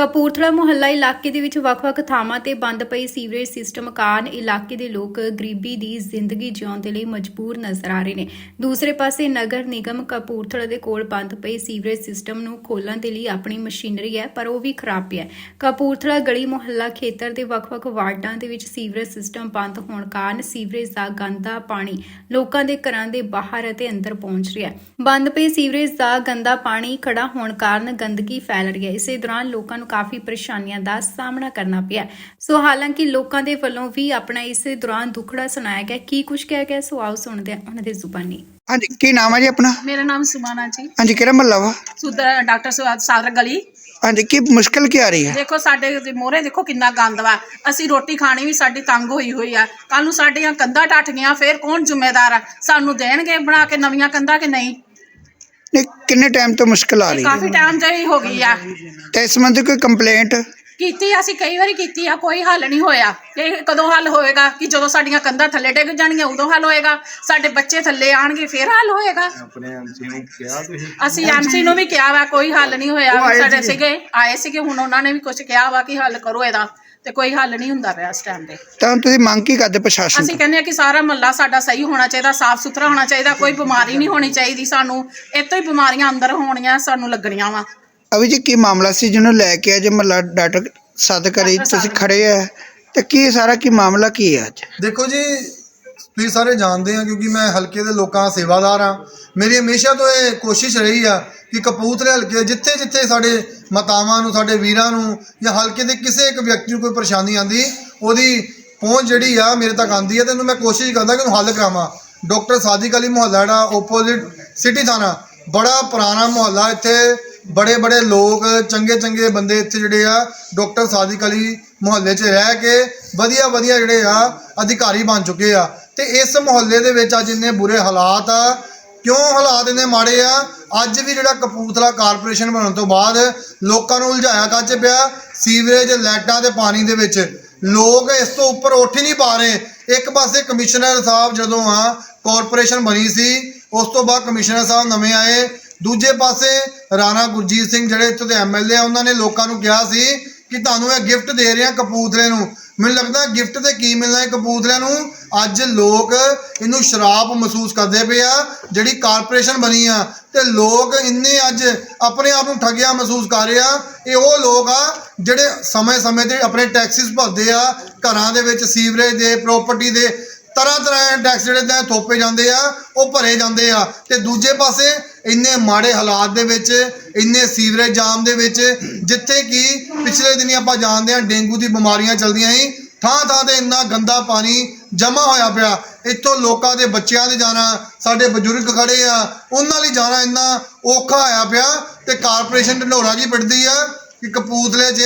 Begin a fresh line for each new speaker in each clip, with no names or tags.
ਕਪੂਰਥਲਾ ਮੁਹੱਲਾ ਇਲਾਕੇ ਦੇ ਵਿੱਚ ਵੱਖ-ਵੱਖ ਥਾਵਾਂ ਤੇ ਬੰਦ ਪਈ ਸੀਵਰੇਜ ਸਿਸਟਮ ਕਾਰਨ ਇਲਾਕੇ ਦੇ ਲੋਕ ਗਰੀਬੀ ਦੀ ਜ਼ਿੰਦਗੀ ਜਿਉਣ ਦੇ ਲਈ ਮਜਬੂਰ ਨਜ਼ਰ ਆ ਰਹੇ ਨੇ। ਦੂਸਰੇ ਪਾਸੇ ਨਗਰ ਨਿਗਮ ਕਪੂਰਥਲਾ ਦੇ ਕੋਲ ਬੰਦ ਪਈ ਸੀਵਰੇਜ ਸਿਸਟਮ ਨੂੰ ਖੋਲਣ ਦੇ ਲਈ ਆਪਣੀ ਮਸ਼ੀਨਰੀ ਹੈ, ਪਰ ਉਹ ਵੀ ਖਰਾਬ ਹੈ। ਕਪੂਰਥਲਾ ਗਲੀ ਮੁਹੱਲਾ ਖੇਤਰ ਦੇ ਵੱਖ-ਵੱਖ ਵਾਰਡਾਂ ਦੇ ਵਿੱਚ ਸੀਵਰੇਜ ਸਿਸਟਮ ਬੰਦ ਹੋਣ ਕਾਰਨ ਸੀਵਰੇਜ ਦਾ ਗੰਦਾ ਪਾਣੀ ਲੋਕਾਂ ਦੇ ਘਰਾਂ ਦੇ ਬਾਹਰ ਅਤੇ ਅੰਦਰ ਪਹੁੰਚ ਰਿਹਾ ਹੈ। ਬੰਦ ਪਈ ਸੀਵਰੇਜ ਦਾ ਗੰਦਾ ਪਾਣੀ ਖੜਾ ਹੋਣ ਕਾਰਨ ਗੰਦਗੀ ਫੈਲ ਰਹੀ ਹੈ। ਇਸੇ ਦੌਰਾਨ ਲੋਕਾਂ ਨੂੰ ਕਾਫੀ ਪਰੇਸ਼ਾਨੀਆਂ ਦਾ ਸਾਹਮਣਾ ਕਰਨਾ ਪਿਆ। ਸੋ ਹਾਲਾਂਕਿ ਲੋਕਾਂ ਦੇ ਵੱਲੋਂ ਵੀ ਆਪਣਾ ਇਸੇ ਦੌਰਾਨ ਦੁੱਖੜਾ ਸੁਣਾਇਆ ਗਿਆ। ਕੀ ਕੁਝ ਕਿਹਾ ਗਿਆ? ਸੋ ਆਓ ਸੁਣਦੇ ਹਾਂ ਉਹਨਾਂ ਦੇ ਜ਼ੁਬਾਨੀ।
ਹਾਂਜੀ ਕੀ ਨਾਮ ਹੈ ਜੀ ਆਪਣਾ?
ਮੇਰਾ ਨਾਮ ਸੁਮਾਨਾ ਜੀ।
ਹਾਂਜੀ ਕਿਹੜਾ ਮਹੱਲਾ ਵਾ?
ਸੁਦਰ ਡਾਕਟਰ ਸੁਆਦ ਸਾਦਰ ਗਲੀ।
ਹਾਂਜੀ ਕੀ ਮੁਸ਼ਕਲ ਕੀ ਆ ਰਹੀ ਹੈ?
ਦੇਖੋ ਸਾਡੇ ਮੋਹਰੇ ਦੇਖੋ ਕਿੰਨਾ ਗੰਦ ਵਾ। ਅਸੀਂ ਰੋਟੀ ਖਾਣੀ ਵੀ ਸਾਡੀ ਤੰਗ ਹੋਈ ਹੋਈ ਆ। ਕੱਲ ਨੂੰ ਸਾਡੀਆਂ ਕੰਧਾਂ ਟੱਟ ਗਈਆਂ ਫੇਰ ਕੌਣ ਜ਼ਿੰਮੇਦਾਰ ਆ? ਸਾਨੂੰ ਦੇਣਗੇ ਬਣਾ ਕੇ ਨਵੀਆਂ ਕੰਧਾਂ ਕਿ ਨਹੀਂ?
ਨਹੀਂ ਕਿੰਨੇ ਟਾਈਮ ਤੋਂ ਮੁਸ਼ਕਲ ਆ ਰਹੀ ਹੈ?
ਕਾਫੀ ਟਾਈਮ ਜਾਈ ਹੋ ਗਈ ਆ।
ਤੇ ਇਸ ਸੰਬੰਧੀ ਕੋਈ ਕੰਪਲੇਂਟ
ਕੀਤੀ ਅਸੀਂ ਕਈ ਵਾਰੀ ਕੀਤੀ ਆ ਕੋਈ ਹੱਲ ਨਹੀਂ ਹੋਇਆ। ਇਹ ਕਦੋਂ ਹੱਲ ਹੋਏਗਾ ਕਿ ਜਦੋਂ ਸਾਡੀਆਂ ਕੰਧਾਂ ਥੱਲੇ ਡਿੱਗ ਜਾਣਗੀਆਂ ਉਦੋਂ ਹੱਲ ਹੋਏਗਾ? ਸਾਡੇ ਬੱਚੇ ਥੱਲੇ ਆਣਗੇ ਫੇਰ ਹੱਲ ਹੋਏਗਾ?
ਆਪਣੇ ਐਮਸੀ ਨੂੰ ਕਿਹਾ ਤੁਸੀਂ।
ਅਸੀਂ ਐਮਸੀ ਨੂੰ ਵੀ ਕਿਹਾ ਵਾ ਕੋਈ ਹੱਲ ਨਹੀਂ ਹੋਇਆ। ਸਾਡੇ
ਸੀਗੇ।
ਸੀਗੇ ਆਏ ਸੀਗੇ ਹੁਣ ਉਹਨਾਂ ਨੇ ਵੀ ਕੁਝ ਕਿਹਾ ਵਾ ਕਿ ਹੱਲ ਕਰੋ ਇਹਦਾ। ਤੇ ਕੋਈ ਹੱਲ ਨਹੀਂ ਹੁੰਦਾ ਪਿਆ ਇਸ ਟਾਈਮ ਤੇ।
ਤਾਂ ਤੁਸੀਂ ਮੰਗ ਕੀ ਕਰਦੇ ਪ੍ਰਸ਼ਾਸਨ
ਅਸੀਂ
ਤੋਂ?
ਕਹਿੰਦੇ ਆ ਕਿ ਸਾਰਾ ਮਹੱਲਾ ਸਾਡਾ ਸਹੀ ਹੋਣਾ ਚਾਹੀਦਾ ਸਾਫ਼ ਸੁਥਰਾ ਹੋਣਾ ਚਾਹੀਦਾ ਕੋਈ ਬਿਮਾਰੀ ਨਹੀਂ ਹੋਣੀ ਚਾਹੀਦੀ ਸਾਨੂੰ। ਇਹ ਤੋਂ ਹੀ ਬਿਮਾਰੀਆਂ ਅੰਦਰ ਹੋਣੀਆਂ ਸਾਨੂੰ ਲੱਗਣੀਆਂ ਵਾ।
ਅਭੀ ਜੀ ਕੀ ਮਾਮਲਾ ਸੀ ਜਿਹਨੂੰ ਲੈ ਕੇ ਅੱਜ ਮਹੱਲਾ ਡਾਕਟਰ ਸਦਕਰੀ
ਡਾਕਟਰ
ਤੁਸੀਂ
ਸਾਦਕ।
ਖੜੇ ਆ? ਤੇ ਕੀ ਸਾਰਾ ਕੀ ਮਾਮਲਾ ਕੀ ਹੈ ਅੱਜ?
ਦੇਖੋ ਜੀ ਤੁਸੀਂ ਸਾਰੇ ਜਾਣਦੇ ਆ ਕਿਉਂਕਿ ਮੈਂ ਹਲਕੇ ਦੇ ਲੋਕਾਂ ਦਾ ਸੇਵਾਦਾਰ ਆ। ਮੇਰੀ ਹਮੇਸ਼ਾ ਤੋਂ ਇਹ ਕੋਸ਼ਿਸ਼ ਰਹੀ ਆ ਕਿ ਕਪੂਰਥਲੇ ਹਲਕੇ ਜਿੱਥੇ ਜਿੱਥੇ ਸਾਡੇ ਮਾਤਾਵਾਂ ਨੂੰ, ਸਾਡੇ ਵੀਰਾਂ ਨੂੰ ਜਾਂ ਹਲਕੇ ਦੇ ਕਿਸੇ ਇੱਕ ਵਿਅਕਤੀ ਨੂੰ ਕੋਈ ਪਰੇਸ਼ਾਨੀ ਆਂਦੀ, ਉਹਦੀ ਪਹੁੰਚ ਜਿਹੜੀ ਆ ਮੇਰੇ ਤੱਕ ਆਂਦੀ ਹੈ ਤੇ ਉਹਨੂੰ ਮੈਂ ਕੋਸ਼ਿਸ਼ ਕਰਦਾ ਕਿ ਉਹਨੂੰ ਹੱਲ ਕਰਾਵਾਂ। ਡਾਕਟਰ ਸਾਦਿਕ ਅਲੀ ਮੁਹੱਲਾ ਜਿਹੜਾ ਆਪੋਜ਼ਿਟ ਸਿਟੀ ਥਾਣਾ, ਬੜਾ ਪੁਰਾਣਾ ਮੁਹੱਲਾ ਇੱਥੇ। ਬੜੇ ਬੜੇ ਲੋਕ, ਚੰਗੇ ਚੰਗੇ ਬੰਦੇ ਇੱਥੇ ਜਿਹੜੇ ਆ, ਡਾਕਟਰ ਸਾਦਿਕ ਅਲੀ ਮੁਹੱਲੇ 'ਚ ਰਹਿ ਕੇ ਵਧੀਆ ਵਧੀਆ ਜਿਹੜੇ ਆ ਅਧਿਕਾਰੀ ਬਣ ਚੁੱਕੇ ਆ। ਤੇ ਇਸ ਮੁਹੱਲੇ ਦੇ ਵਿੱਚ ਅੱਜ ਇੰਨੇ ਬੁਰੇ ਹਾਲਾਤ ਆ। ਕਿਉਂ ਹਾਲਾਤ ਇੰਨੇ ਮਾੜੇ ਆ? ਅੱਜ ਵੀ ਜਿਹੜਾ ਕਪੂਰਥਲਾ ਕਾਰਪੋਰੇਸ਼ਨ ਬਣਨ ਤੋਂ ਬਾਅਦ ਲੋਕਾਂ ਨੂੰ ਉਲਝਾਇਆ ਕੱਚ ਪਿਆ ਸੀਵਰੇਜ, ਲਾਈਟਾਂ ਤੇ ਪਾਣੀ ਦੇ ਵਿੱਚ। ਲੋਕ ਇਸ ਤੋਂ ਉੱਪਰ ਉੱਠ ਹੀ ਨਹੀਂ ਪਾ ਰਹੇ। ਇੱਕ ਪਾਸੇ ਕਮਿਸ਼ਨਰ ਸਾਹਿਬ ਜਦੋਂ ਆ, ਕਾਰਪੋਰੇਸ਼ਨ ਬਣੀ ਸੀ, ਉਸ ਤੋਂ ਬਾਅਦ ਕਮਿਸ਼ਨਰ ਸਾਹਿਬ ਨਵੇਂ ਆਏ। ਦੂਜੇ ਪਾਸੇ ਰਾਣਾ ਗੁਰਜੀਤ ਸਿੰਘ ਜਿਹੜੇ ਇੱਥੋਂ ਦੇ ਐਮਐਲਏ ਆ, ਉਹਨਾਂ ਨੇ ਲੋਕਾਂ ਨੂੰ ਕਿਹਾ ਸੀ ਕਿ ਤੁਹਾਨੂੰ ਇਹ ਗਿਫਟ ਦੇ ਰਿਹਾ ਆ ਨੂੰ। ਮੈਨੂੰ ਲੱਗਦਾ ਗਿਫਟ ਤੇ ਕੀ ਮਿਲਣਾ ਹੈ ਕਪੂਰਥਲੇ ਨੂੰ? ਅੱਜ ਲੋਕ ਇਹਨੂੰ ਸ਼ਰਾਪ ਮਹਿਸੂਸ ਕਰਦੇ ਪਏ ਆ, ਜਿਹੜੀ ਕਾਰਪੋਰੇਸ਼ਨ ਬਣੀ ਆ। ਤੇ ਲੋਕ ਇੰਨੇ ਅੱਜ ਆਪਣੇ ਆਪ ਨੂੰ ਠੱਗਿਆ ਮਹਿਸੂਸ ਕਰ ਰਹੇ ਆ। ਇਹ ਉਹ ਲੋਕ ਆ ਜਿਹੜੇ ਸਮੇਂ-ਸਮੇਂ ਤੇ ਆਪਣੇ ਟੈਕਸਿਸ ਭਰਦੇ ਆ, ਘਰਾਂ ਦੇ ਵਿੱਚ ਸੀਵਰੇਜ ਦੇ ਪ੍ਰਾਪਰਟੀ ਦੇ। ਤਰ੍ਹਾਂ ਤਰ੍ਹਾਂ ਦੇ ਟੈਕਸ ਜਿਹੜੇ ਤਾਂ ਥੋਪੇ ਜਾਂਦੇ ਆ, ਉਹ ਭਰੇ ਜਾਂਦੇ ਆ। ਤੇ ਦੂਜੇ ਪਾਸੇ ਇੰਨੇ ਮਾੜੇ ਹਾਲਾਤ ਦੇ ਵਿੱਚ, ਇੰਨੇ ਸੀਵਰੇਜ ਜਾਮ ਦੇ ਵਿੱਚ, ਜਿੱਥੇ ਕਿ ਪਿਛਲੇ ਦਿਨੀ ਆਪਾਂ ਜਾਣਦੇ ਆ ਡੇਂਗੂ ਦੀ ਬਿਮਾਰੀਆਂ ਚੱਲਦੀਆਂ ਸੀ, ਥਾਂ ਥਾਂ ਤੇ ਇੰਨਾ ਗੰਦਾ ਪਾਣੀ ਜਮ੍ਹਾਂ ਹੋਇਆ ਪਿਆ। ਇੱਥੋਂ ਲੋਕਾਂ ਦੇ ਬੱਚਿਆਂ ਦੇ ਜਾਣਾ, ਸਾਡੇ ਬਜ਼ੁਰਗ ਖੜੇ ਆ, ਉਹਨਾਂ ਲਈ ਜਾਣਾ ਇੰਨਾ ਔਖਾ ਹੋਇਆ ਪਿਆ ਤੇ ਕਾਰਪੋਰੇਸ਼ਨ ਢੰਡੋਰਾ ਜੀ ਪਿੱਟਦੀ ਆ ਕਿ ਕਪੂਰਥਲੇ 'ਚ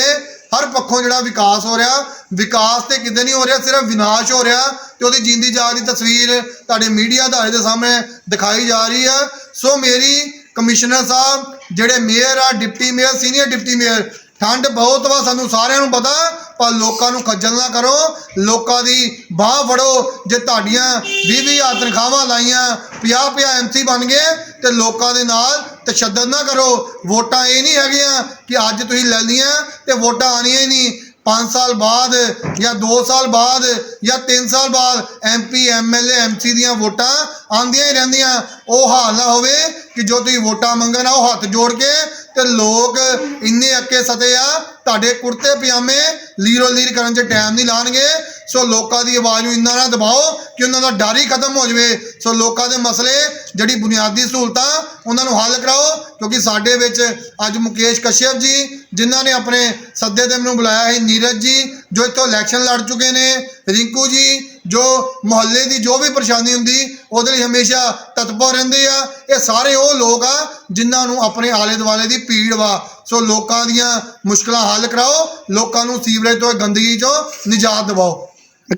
ਹਰ ਪੱਖੋਂ ਜਿਹੜਾ ਵਿਕਾਸ ਹੋ ਰਿਹਾ, ਵਿਕਾਸ ਤੇ ਕਿਤੇ ਨਹੀਂ ਹੋ ਰਿਹਾ, ਸਿਰਫ ਵਿਨਾਸ਼ ਹੋ ਰਿਹਾ ਤੇ ਉਹਦੀ ਜਿੰਦੀ ਜਾਗ ਦੀ ਤਸਵੀਰ ਤੁਹਾਡੇ ਮੀਡੀਆ ਅਦਾਰੇ ਦੇ ਸਾਹਮਣੇ ਦਿਖਾਈ ਜਾ ਰਹੀ ਹੈ। ਸੋ ਮੇਰੀ ਕਮਿਸ਼ਨਰ ਸਾਹਿਬ, ਜਿਹੜੇ ਮੇਅਰ ਆ, deputy mayor, senior deputy mayor ਠੰਡ ਬਹੁਤ ਵਾ, ਸਾਨੂੰ ਸਾਰਿਆਂ ਨੂੰ ਪਤਾ, ਪਰ ਲੋਕਾਂ ਨੂੰ ਖੱਜਲ ਨਾ ਕਰੋ, ਲੋਕਾਂ ਦੀ ਬਾਹ ਫੜੋ, ਜੇ ਤੁਹਾਡੀਆਂ 20 20 ਹਜ਼ਾਰ ਤਨਖਾਹਾਂ ਲਾਈਆਂ 50 50 ਐਮਸੀ ਬਣ ਗਏ, ਤੇ ਲੋਕਾਂ ਦੇ ਨਾਲ ਤਸ਼ੱਦਦ ਨਾ ਕਰੋ। ਵੋਟਾਂ ਇਹ ਨਹੀਂ ਹੈਗੀਆਂ ਕਿ ਅੱਜ ਤੁਸੀਂ ਲੈ ਲਈਆਂ ਤੇ ਵੋਟਾਂ ਆਣੀਆਂ ਹੀ ਨਹੀਂ। 5 ਸਾਲ ਬਾਅਦ ਜਾਂ 2 ਸਾਲ ਬਾਅਦ ਜਾਂ 3 ਸਾਲ ਬਾਅਦ ਐਮਪੀ ਐਮਐਲਏ ਐਮਸੀ ਦੀਆਂ ਵੋਟਾਂ ਆਉਂਦੀਆਂ ਹੀ ਰਹਿੰਦੀਆਂ। ਉਹ ਹਾਲ ਨਾ ਹੋਵੇ ਕਿ ਜੋ ਤੁਸੀਂ ਵੋਟਾਂ ਮੰਗਣ ਆਓ, ਹੱਥ ਜੋੜ ਕੇ ਤੇ ਲੋਕ ਇੰਨੇ ਅੱਕੇ ਸਤੇ ਆ, ਤੁਹਾਡੇ ਕੁੜਤੇ ਪਜਾਮੇ ਲੀਰੋ ਲੀਰ ਕਰਨ 'ਚ ਟਾਈਮ ਨਹੀਂ ਲਾਣਗੇ। ਸੋ ਲੋਕਾਂ ਦੀ ਆਵਾਜ਼ ਨੂੰ ਇੰਨਾ ਨਾ ਦਬਾਓ ਕਿ ਉਹਨਾਂ ਦਾ ਡਰ ਹੀ ਖਤਮ ਹੋ ਜਾਵੇ। ਸੋ ਲੋਕਾਂ ਦੇ ਮਸਲੇ, ਜਿਹੜੀ ਬੁਨਿਆਦੀ ਸਹੂਲਤਾਂ, ਉਹਨਾਂ ਨੂੰ ਹੱਲ ਕਰਾਓ। ਕਿਉਂਕਿ ਸਾਡੇ ਵਿੱਚ ਅੱਜ ਮੁਕੇਸ਼ ਕਸ਼ਯਪ ਜੀ, ਜਿਨ੍ਹਾਂ ਨੇ ਆਪਣੇ ਸੱਦੇ ਤੇ ਮੈਨੂੰ ਬੁਲਾਇਆ ਸੀ, ਨੀਰਜ ਜੀ, ਜੋ ਇੱਥੋਂ ਇਲੈਕਸ਼ਨ ਲੜ ਚੁੱਕੇ ਨੇ, ਰਿੰਕੂ ਜੀ ਜੋ ਮੁਹੱਲੇ ਦੀ ਜੋ ਵੀ ਪਰੇਸ਼ਾਨੀ ਹੁੰਦੀ ਉਹਦੇ ਲਈ ਹਮੇਸ਼ਾ ਤਤਪਰ ਰਹਿੰਦੇ ਆ। ਇਹ ਸਾਰੇ ਉਹ ਲੋਕ ਆ ਜਿਨ੍ਹਾਂ ਨੂੰ ਆਪਣੇ ਆਲੇ ਦੁਆਲੇ ਦੀ ਪੀੜ ਵਾ। ਸੋ ਲੋਕਾਂ ਦੀਆਂ ਮੁਸ਼ਕਲਾਂ ਹੱਲ ਕਰਾਓ ਲੋਕਾਂ ਨੂੰ ਸੀਵਰੇਜ ਤੋਂ ਗੰਦਗੀ ਚੋਂ ਨਿਜਾਤ ਦਿਵਾਓ।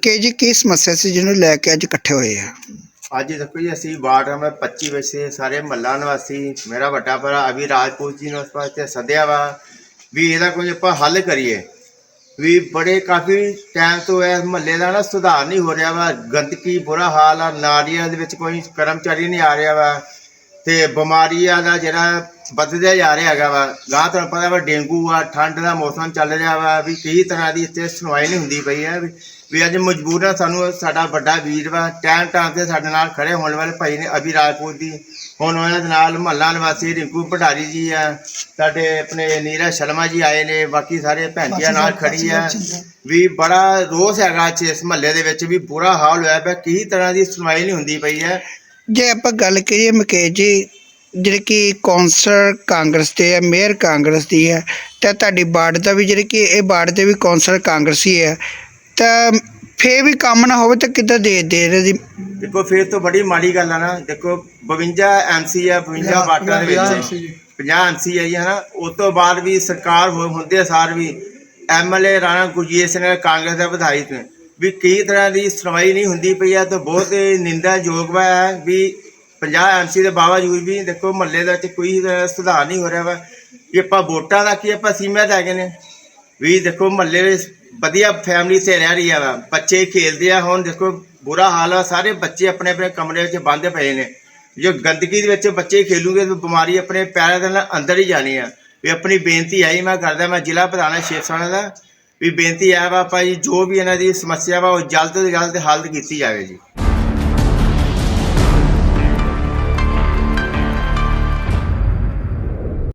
ਕੇ ਜੀ ਕੀ ਸਮੱਸਿਆ ਸੀ ਜਿਹਨੂੰ ਲੈ ਕੇ ਅੱਜ ਇਕੱਠੇ ਹੋਏ ਆ?
ਅੱਜ ਦੇਖੋ ਜੀ ਅਸੀਂ ਵਾਰਡ ਨੰਬਰ 25 ਵਿੱਚ ਸਾਰੇ ਮਹੱਲਾ ਨਿਵਾਸੀ ਮੇਰਾ ਵੱਡਾ ਭਰਾ ਅਭੀ ਰਾਜਪੂਤ ਜੀ ਨੂੰ ਉਸ ਪਾਸੇ ਸੱਦਿਆ ਵਾ ਵੀ ਇਹਦਾ ਕੋਈ ਆਪਾਂ ਹੱਲ ਕਰੀਏ। ਵੀ ਬੜੇ ਕਾਫੀ ਟਾਈਮ ਤੋਂ ਇਸ ਮਹੱਲੇ ਦਾ ਨਾ ਸੁਧਾਰ ਨਹੀਂ ਹੋ ਰਿਹਾ ਵਾ, ਗੰਦਗੀ, ਬੁਰਾ ਹਾਲ ਆ, ਨਾਲੀਆਂ ਦੇ ਵਿੱਚ ਕੋਈ ਕਰਮਚਾਰੀ ਨਹੀਂ ਆ ਰਿਹਾ ਵਾ। ਤੇ ਬਿਮਾਰੀਆਂ ਦਾ ਜਿਹੜਾ ਵੱਧਦਾ ਜਾ ਰਿਹਾ ਹੈਗਾ ਵਾ ਗਾਂ ਤੁਹਾਨੂੰ ਪਤਾ ਵਾ ਡੇਂਗੂ ਆ ਠੰਡ ਦਾ ਮੌਸਮ ਚੱਲ ਰਿਹਾ ਵਾ ਵੀ ਕਈ ਤਰ੍ਹਾਂ ਦੀ ਇੱਥੇ ਸੁਣਵਾਈ ਨਹੀਂ ਹੁੰਦੀ ਪਈ ਹੈ ਵੀ ਅੱਜ ਮਜਬੂਰਨ ਸਾਨੂੰ ਸਾਡਾ ਵੱਡਾ ਵੀਰ ਵਾ ਟਾਈਮ ਟਾਈਮ ਤੇ ਸਾਡੇ ਨਾਲ ਖੜੇ ਹੋਣ ਵਾਲੇ ਭਾਈ ਨੇ ਅਭੀ ਰਾਜਪੂਤ ਦੀ ਹੁਣ ਉਹਨਾਂ ਦੇ ਨਾਲ ਮਹੱਲਾ ਨਿਵਾਸੀ ਰਿੰਕੂ ਭਟਾਰੀ ਜੀ ਆ ਸਾਡੇ ਆਪਣੇ ਨੀਰਜ ਸ਼ਰਮਾ ਜੀ ਆਏ ਨੇ ਬਾਕੀ ਸਾਰੇ ਭੈਣ ਜੀਆਂ ਨਾਲ ਖੜੀ ਆ ਵੀ ਬੜਾ ਰੋਸ ਹੈਗਾ ਇਸ ਮਹੱਲੇ ਦੇ ਵਿੱਚ ਵੀ ਬੁਰਾ ਹਾਲ ਹੋਇਆ ਪਿਆ ਕਈ ਤਰ੍ਹਾਂ ਦੀ ਸੁਣਵਾਈ ਨਹੀਂ ਹੁੰਦੀ ਪਈ ਹੈ
ਜੇ ਆਪਾਂ ਗੱਲ ਕਰੀਏ ਮੁਕੇਸ਼ ਜੀ ਜਿਹੜੇ ਕਿ ਕੌਂਸਲਰ ਕਾਂਗਰਸ ਦੇ ਹੈ ਮੇਅਰ ਕਾਂਗਰਸ ਦੀ ਹੈ ਤਾਂ ਤੁਹਾਡੀ ਵਾਰਡ ਦਾ ਵੀ ਜਿਹੜੇ ਕਿ ਇਹ ਵਾਰਡ ਦੇ ਵੀ ਕੌਂਸਲਰ ਕਾਂਗਰਸੀ ਹੈ ਤਾਂ ਫੇਰ ਵੀ ਕੰਮ ਨਾ ਹੋਵੇ ਤਾਂ ਕਿੱਦਾਂ ਦੇ ਦੇ ਰਹੇ ਜੀ?
ਦੇਖੋ ਫਿਰ ਤੋਂ ਬੜੀ ਮਾੜੀ ਗੱਲ ਆ ਨਾ ਦੇਖੋ 52 ਐਮਸੀ ਆ 52 ਵਾਟਾਂ ਦੇ ਵਿੱਚ। 50 ਐਮਸੀ ਹੈ ਜੀ ਹਨਾ? ਉਸ ਤੋਂ ਬਾਅਦ ਵੀ ਸਰਕਾਰ ਹੁੰਦੇ ਸਾਰ ਵੀ ਐਮਐਲਏ ਰਾਣਾ ਗੁਰਜੀਤ ਸਿੰਘ ਕਾਂਗਰਸ ਦਾ ਵਿਧਾਇਕ ਨੇ। ਵੀ ਕਈ ਤਰ੍ਹਾਂ ਦੀ ਸੁਣਵਾਈ ਨਹੀਂ ਹੁੰਦੀ ਪਈ ਆ ਤਾਂ ਬਹੁਤ ਨਿੰਦਾਯੋਗ ਵਾ ਹੈ ਵੀ 50 ਐਮਸੀ ਦੇ ਬਾਵਜੂਦ ਵੀ ਦੇਖੋ ਮਹੱਲੇ ਦੇ ਵਿੱਚ ਕੋਈ ਸੁਧਾਰ ਨਹੀਂ ਹੋ ਰਿਹਾ ਵਾ। ਕਿ ਆਪਾਂ ਵੋਟਾਂ ਦਾ ਕੀ ਆਪਾਂ ਸੀਮਤ ਹੈਗੇ ਨੇ। ਵੀ ਦੇਖੋ ਮਹੱਲੇ ਵਿੱਚ ਵਧੀਆ ਫੈਮਿਲੀ ਸੇ ਰਹਿ ਰਹੀ ਆ ਵਾ। ਬੱਚੇ ਖੇਲਦੇ ਆ, ਹੁਣ ਦੇਖੋ ਬੁਰਾ ਹਾਲ ਆ। ਸਾਰੇ ਬੱਚੇ ਆਪਣੇ ਆਪਣੇ ਕਮਰੇ ਵਿੱਚ ਬੰਦ ਪਏ ਨੇ। ਜੋ ਗੰਦਗੀ ਦੇ ਵਿੱਚ ਬੱਚੇ ਖੇਲੂਗੇ ਤਾਂ ਬਿਮਾਰੀ ਆਪਣੇ ਪੈਰਾਂ ਦੇ ਨਾਲ ਅੰਦਰ ਹੀ ਜਾਣੀ ਆ। ਵੀ ਆਪਣੀ ਬੇਨਤੀ ਆਈ ਮੈਂ ਕਰਦਾ, ਮੈਂ ਜ਼ਿਲ੍ਹਾ ਪ੍ਰਧਾਨ ਸ਼ੇਖ ਸਾਣਾ ਦਾ। ਵੀ ਬੇਨਤੀ ਹੈ ਵਾ ਭਾਈ ਜੋ ਵੀ ਇਹਨਾਂ ਦੀ ਸਮੱਸਿਆ ਵਾ ਉਹ ਜਲਦ ਤੋਂ ਜਲਦ ਹੱਲ ਕੀਤੀ ਜਾਵੇ ਜੀ।